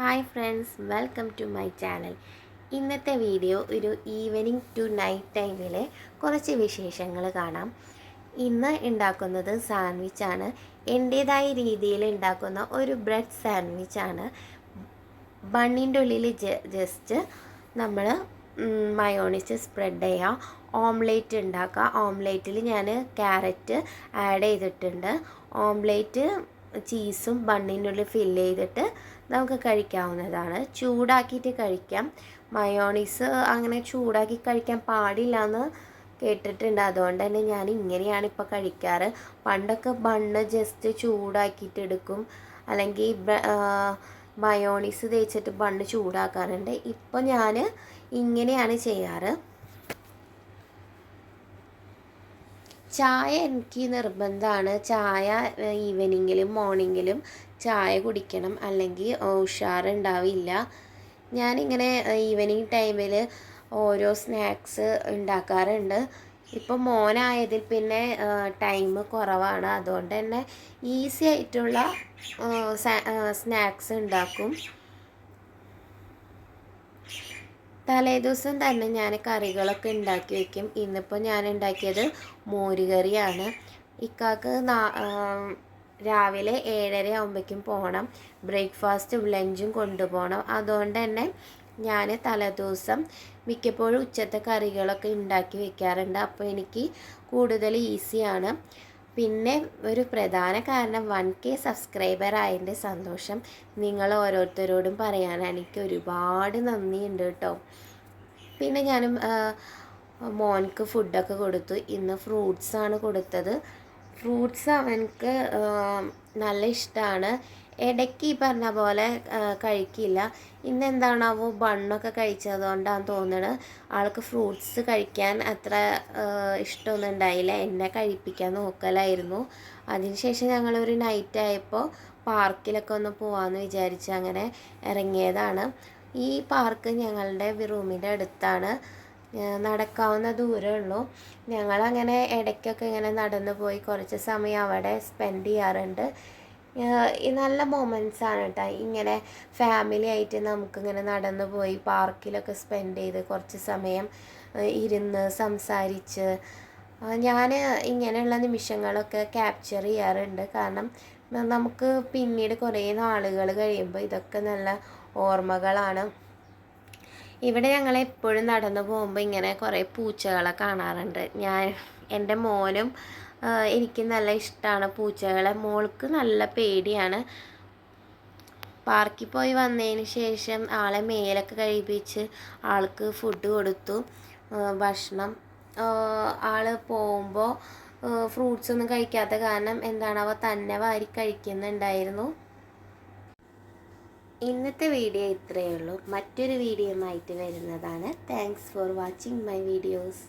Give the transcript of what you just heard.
Hi friends welcome to my channel ഇന്നത്തെ video ഒരു evening to night ടൈമിലെ കുറച്ച് വിശേഷങ്ങൾ കാണാം. ഇന്ന് ഉണ്ടാക്കുന്നത് സാൻഡ്വിച്ചാണ് എന്റേതായ രീതിയിൽ ഉണ്ടാക്കുന്ന ഒരു ബ്രെഡ് സാൻഡ്വിച്ചാണ് ബണ്ണിന്റെ ഉള്ളിൽ ജസ്റ്റ് നമ്മൾ മയോണിസ് സ്പ്രെഡ് ചെയ്യുക ഓംലേറ്റ് ഉണ്ടാക്കുക. ഓംലേറ്റിൽ ഞാൻ ക്യാരറ്റ് ആഡ് ചെയ്തിട്ടുണ്ട്. ഓംലേറ്റ് ചീസും ബണ്ണിനുള്ളിൽ ഫില്ല് ചെയ്തിട്ട് നമുക്ക് കഴിക്കാവുന്നതാണ്. ചൂടാക്കിയിട്ട് കഴിക്കാം. മയോണീസ് അങ്ങനെ ചൂടാക്കി കഴിക്കാൻ പാടില്ല എന്ന് കേട്ടിട്ടുണ്ട്. അതുകൊണ്ട് തന്നെ ഞാൻ ഇങ്ങനെയാണ് ഇപ്പോൾ കഴിക്കാറ്. പണ്ടൊക്കെ ബണ്ണ് ജസ്റ്റ് ചൂടാക്കിയിട്ട് എടുക്കും. അല്ലെങ്കിൽ മയോണീസ് തേച്ചിട്ട് ബണ്ണ് ചൂടാക്കാറുണ്ട്. ഇപ്പോൾ ഞാൻ ഇങ്ങനെയാണ് ചെയ്യാറ്. ചായ എനിക്ക് നിർബന്ധമാണ് ചായ ഈവനിങ്ങിലും മോർണിംഗിലും ചായ കുടിക്കണം. അല്ലെങ്കിൽ ഉഷാറുണ്ടാവില്ല. ഞാനിങ്ങനെ ഈവനിങ് ടൈമിൽ ഓരോ സ്നാക്സ് ഉണ്ടാക്കാറുണ്ട്. ഇപ്പോൾ മോനായതിൽ പിന്നെ ടൈം കുറവാണ്. അതുകൊണ്ട് തന്നെ ഈസി ആയിട്ടുള്ള സ്നാക്സ് ഉണ്ടാക്കും. തലേദിവസം തന്നെ ഞാൻ കറികളൊക്കെ ഉണ്ടാക്കി വെക്കും. ഇന്നിപ്പോൾ ഞാൻ ഉണ്ടാക്കിയത് മോരുകറിയാണ്. ഇക്കാക്ക് രാവിലെ ഏഴര ആകുമ്പോഴേക്കും പോകണം ബ്രേക്ക്ഫാസ്റ്റും ലഞ്ചും കൊണ്ടുപോകണം അതുകൊണ്ട് തന്നെ ഞാൻ തലേദിവസം മിക്കപ്പോഴും ഉച്ചത്തെ കറികളൊക്കെ ഉണ്ടാക്കി വെക്കാറുണ്ട്. അപ്പോൾ എനിക്ക് കൂടുതൽ ഈസിയാണ്. പിന്നെ ഒരു പ്രധാന കാരണം വൺ കെ സബ്സ്ക്രൈബർ ആയതിന്റെ സന്തോഷം നിങ്ങൾ ഓരോരുത്തരോടും പറയാൻ എനിക്ക് ഒരുപാട് നന്ദിയുണ്ട് കേട്ടോ. പിന്നെ ഞാനും മോൻക്ക് ഫുഡൊക്കെ കൊടുത്തു. ഇന്ന് ഫ്രൂട്ട്സാണ് കൊടുത്തത്. ഫ്രൂട്ട്സ് അവനക്ക് നല്ല ഇഷ്ടമാണ് ഇടയ്ക്ക് ഈ പറഞ്ഞ പോലെ കഴിക്കില്ല. ഇന്ന് എന്താണാവോ ബണ്ണൊക്കെ കഴിച്ചതുകൊണ്ടാണ് തോന്നുന്നത് ആൾക്ക് ഫ്രൂട്ട്സ് കഴിക്കാൻ അത്ര ഇഷ്ടമൊന്നും ഉണ്ടായില്ല. എന്നെ കഴിപ്പിക്കാൻ നോക്കലായിരുന്നു. അതിനുശേഷം ഞങ്ങളൊരു നൈറ്റ് ആയപ്പോൾ പാർക്കിലൊക്കെ ഒന്ന് പോകാമെന്ന് വിചാരിച്ച് അങ്ങനെ ഇറങ്ങിയതാണ്. ഈ പാർക്ക് ഞങ്ങളുടെ റൂമിന്റെ അടുത്താണ്. നടക്കാവുന്ന ദൂരമേ ഉള്ളൂ. ഞങ്ങളങ്ങനെ ഇടയ്ക്കൊക്കെ ഇങ്ങനെ നടന്നു പോയി കുറച്ച് സമയം അവിടെ സ്പെൻഡ് ചെയ്യാറുണ്ട്. നല്ല മൊമെൻസ് ആണ് കേട്ടോ ഇങ്ങനെ ഫാമിലി ആയിട്ട് നമുക്കിങ്ങനെ നടന്നു പോയി പാർക്കിലൊക്കെ സ്പെൻഡ് ചെയ്ത് കുറച്ച് സമയം ഇരുന്ന് സംസാരിച്ച്. ഞാൻ ഇങ്ങനെയുള്ള നിമിഷങ്ങളൊക്കെ ക്യാപ്ചർ ചെയ്യാറുണ്ട്. കാരണം നമുക്ക് പിന്നീട് കുറേ നാളുകൾ കഴിയുമ്പോൾ ഇതൊക്കെ നല്ല ഓർമ്മകളാണ്. ഇവിടെ ഞങ്ങൾ എപ്പോഴും നടന്നു പോകുമ്പോൾ ഇങ്ങനെ കുറേ പൂച്ചകളെ കാണാറുണ്ട്. ഞാൻ എന്റെ മോനും എനിക്ക് നല്ല ഇഷ്ടമാണ് പൂച്ചകളെ. മോൾക്ക് നല്ല പേടിയാണ്. പാർക്കിൽ പോയി വന്നതിന് ശേഷം ആളെ മേലൊക്കെ കഴിപ്പിച്ച് ആൾക്ക് ഫുഡ് കൊടുത്തു. ഭക്ഷണം. ആൾ പോകുമ്പോൾ ഫ്രൂട്ട്സ് ഒന്നും കഴിക്കാത്ത കാരണം എന്താണ് അവ തന്നെ വാരി കഴിക്കുന്നുണ്ടായിരുന്നു. ഇന്നത്തെ വീഡിയോ ഇത്രയേ ഉള്ളൂ. മറ്റൊരു വീഡിയോ ആയിട്ട് വരുന്നതാണ്. Thanks for watching my videos